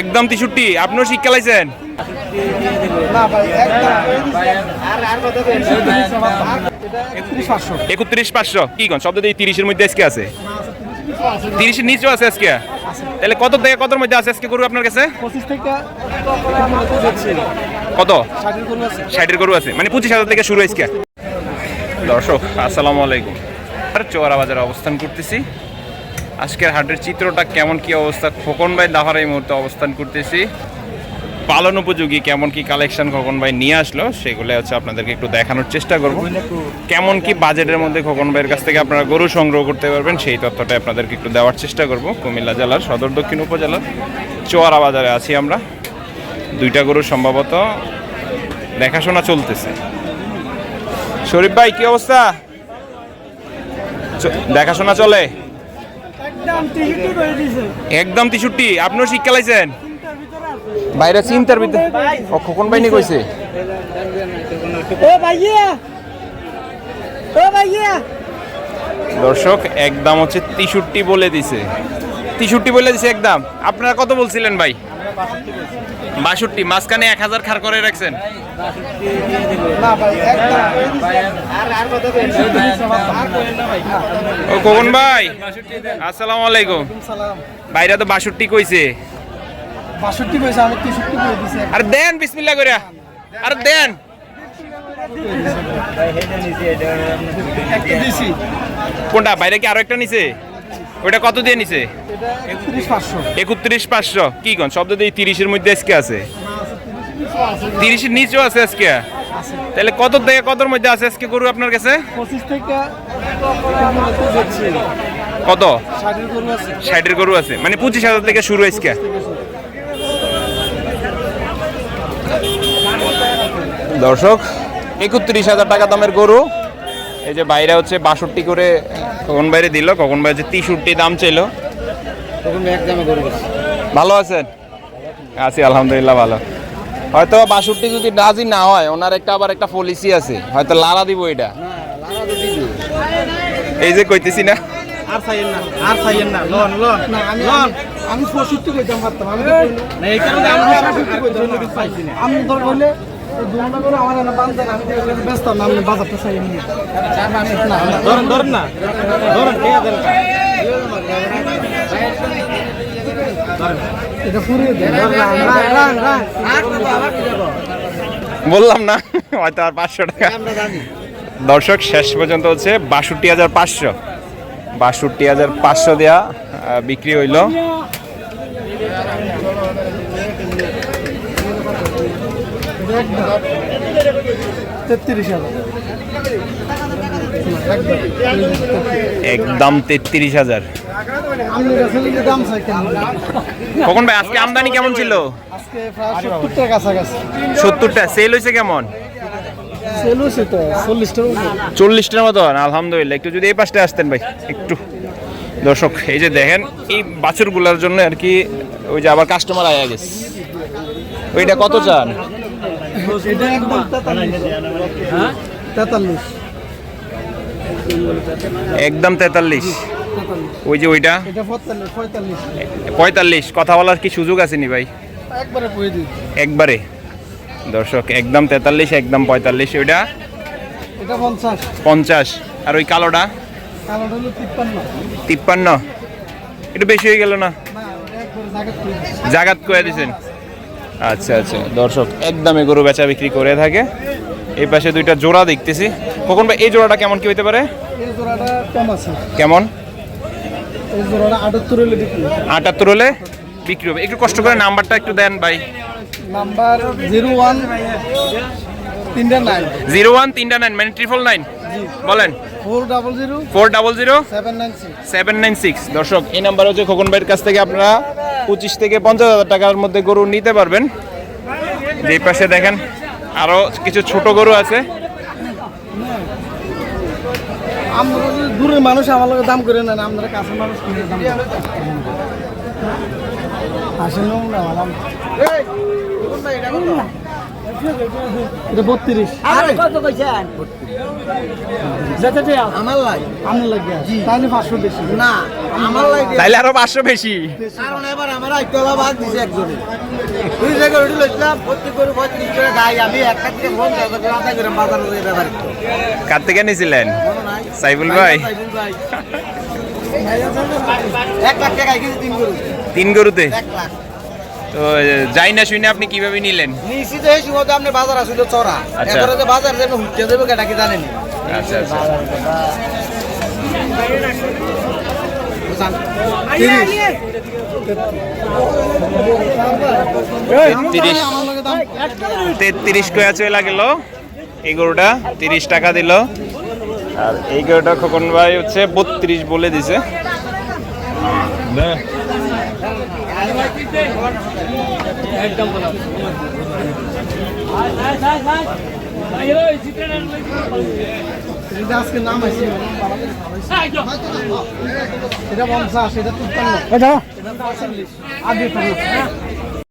একদম তেষট্টি আপনিও শিক্ষা লাইছেন? একত্রিশ পাঁচশো। কি কোন? শব্দ দিয়ে তিরিশের মধ্যে আজকে আছে? তিরিশের নিচেও আছে আজকে? তাহলে কত থেকে কতর মধ্যে আছে আজকে গরু আপনার কাছে? কত? ষাটের গরু আছে। মানে পঁচিশ হাজার থেকে শুরু হয়েছে দর্শক আসসালামু আলাইকুম। আর চোয়ারা বাজারে অবস্থান করতেছি। আজকের হাটের চিত্রটা কেমন কি অবস্থা? খোকন ভাই দাহার এই মুহূর্তে অবস্থান করতেছি। পালন উপযোগী কেমন কি কালেকশন খোকন ভাই নিয়ে আসলো? সেগুলো হচ্ছে আপনাদেরকে একটু দেখানোর চেষ্টা করব। কেমন কি বাজেটের মধ্যে খোকন ভাইয়ের কাছ থেকে আপনারা গরু সংগ্রহ করতে পারবেন, সেই তথ্যটা আপনাদেরকে একটু দেওয়ার চেষ্টা করব। কুমিল্লা জেলার সদর দক্ষিণ উপজেলার চোয়ারা বাজারে আছি আমরা। দুইটা গরু সম্ভবত দেখাশোনা চলতেছে। শরীফ ভাই, কি অবস্থা? দেখাশোনা চলে? একদম তিষট্টি আপনিও শিক্ষা লাইছেন তিনটার ভিতরে আছে। বাইরে চিন্তার ভিতরে ও খোকন ভাই নি কইছে? ও ভাইয়া! ও ভাইয়া! দর্শক একদম হচ্ছে তিষট্টি বলে দিছে। তিষট্টি বলে দিছে একদম। আপনারা কত বলছিলেন ভাই? বাষট্টি, মাঝখানে এক হাজার খার করে রাখছেন। ও খোকন ভাই, আসসালামু আলাইকুম। বাইরে তো বাষট্টি কইছে। আর দেন, বিসমিল্লাহ করে আর দেন। কোনটা বাইরে কি আরও একটা নিছে? ওইটা কত দিয়ে নিছে? একত্রিশ পাঁচশো। কি কোন? শব্দ দিয়ে তিরিশের মধ্যে আজকে আছে? তিরিশের নিচেও আছে আজকে? তাহলে কত থেকে কতর মধ্যে আছে আজকে গরু আপনার কাছে? কত? ষাটের গরু আছে। মানে পঁচিশ হাজার থেকে শুরু আজকে। দর্শক একত্রিশ হাজার টাকা দামের গরু। এই যে বাইরে হচ্ছে বাষট্টি করে কখন বাইরে দিল কখন বাইরে তেষট্টি দাম গেছে ভালো আছেন? আছি আলহামদুলিল্লাহ ভালো। হয়তো বাষট্টি যদি রাজি না হয় ওনার একটা আবার একটা পলিসি আছে হয়তো লালা দিব এটা। এই যে কইতেছি না। আর চাইয়েন না আর চাইয়েন না লন লন না আমি আমি পঁয়ষট্টি কইতাম পারতাম আমি তো না এই কারণে আমি পঁয়ষট্টি কইতাম আমি ধর বলে বললাম না, হয়তো আর পাঁচশো টাকা। দর্শক, শেষ পর্যন্ত হচ্ছে বাষট্টি হাজার পাঁচশো। বাষট্টি হাজার পাঁচশো দেওয়া বিক্রি হইল। একদম তেত্রিশ হাজার। কখন ভাই, আজকে আমদানি কেমন ছিল? সত্তরটা সেল হয়েছে কেমন? চল্লিশটার উপরে চল্লিশটার মতো, আলহামদুলিল্লাহ, একটু যদি এই পাশটা আসতেন ভাই, একটু। দর্শক, এই যে দেখেন, এই বাছুরগুলোর জন্য আর কি, ওই যে আবার কাস্টমার আয়া গেছে। ওইটা কত চান? এটা একদম তেতাল্লিশ। হ্যাঁ? তেতাল্লিশ। একদম তেতাল্লিশ। ওই যে ওইটা? পঁয়তাল্লিশ কথা বলার কি সুযোগ আছে নি ভাই? একবারে দর্শক একদম তেতাল্লিশ একদম পঁয়তাল্লিশ। ওইটা? পঞ্চাশ। আর ওই কালোটা? তিপ্পান্ন। একটু বেশি হয়ে গেল না? জাগাত করে দিছেন। আচ্ছা আচ্ছা। দর্শক একদমে গরু বেচা বিক্রি করে থাকে। এই পাশে দুইটা জোড়া দেখতেছি। কখন ভাই এই জোড়াটা কেমন কি হইতে পারে? এই জোড়াটা কম আছে। কেমন? এই জোড়াটা আটাত্তর হলে বিক্রি হবে। একটু কষ্ট করে নাম্বারটা একটু দেন ভাই। নাম্বার জিরো ওয়ান তিনটা নাইন। জিরো ওয়ান তিনটা নাইন মানে ট্রিপল নাইন বলেন। Four double zero seven nine six. দর্শক এই নাম্বার হচ্ছে খোকন ভাইয়ের কাছ থেকে আপনারা পঁচিশ থেকে পঞ্চাশ হাজার টাকার মধ্যে গরু নিতে পারবেন। যে পাশে দেখেন আরও কিছু ছোট গরু আছে। দূরের মানুষ আমার লোকের দাম করে নেন আপনারা কাছের মানুষ কিনে দাম আসলে না দাম। এটা বত্রিশ। কত কইছেন? আমার লাগে আমার লাগে তাহলে পাঁচশো বেশি। না আমার লাগে তাইলে আরও পাঁচশো বেশি। কারণ এবার আমার আইতলা বাদ দিছে একজনে। দুই জায়গায় উঠে লইছিলাম প্রত্যেক করে পঁয়ত্রিশ করে গাই আমি একটা থেকে ফোন করে আধা করে বাজার হয়ে ব্যাপার কার থেকে নিয়েছিলেন সাইবুল ভাই সাইফুল ভাই। এক লাখ টাকা তিন গরু। তিন গরুতে? এক লাখ। তো যাই না শুনে আপনি কীভাবে নিলেন? নিশ্চিত এই সময় আপনি বাজার আসলে চড়া। আচ্ছা। এবারে যে বাজার যাবে হুটতে দেবে কেটা কি জানেন? আচ্ছা আচ্ছা। তেত্রিশ। তেত্রিশ কয়া চলে গেল এই গরুটা তিরিশ টাকা দিল। আর এই গরুটা খোকন ভাই হচ্ছে বত্রিশ বলে দিছে। আজকে নাম আছে এটা পঞ্চাশ এটা তিপ্পান্ন এটা পঁয়তাল্লিশ আর দিয়ে